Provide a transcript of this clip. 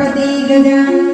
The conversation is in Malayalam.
ഗജാപതേ ഗജാനന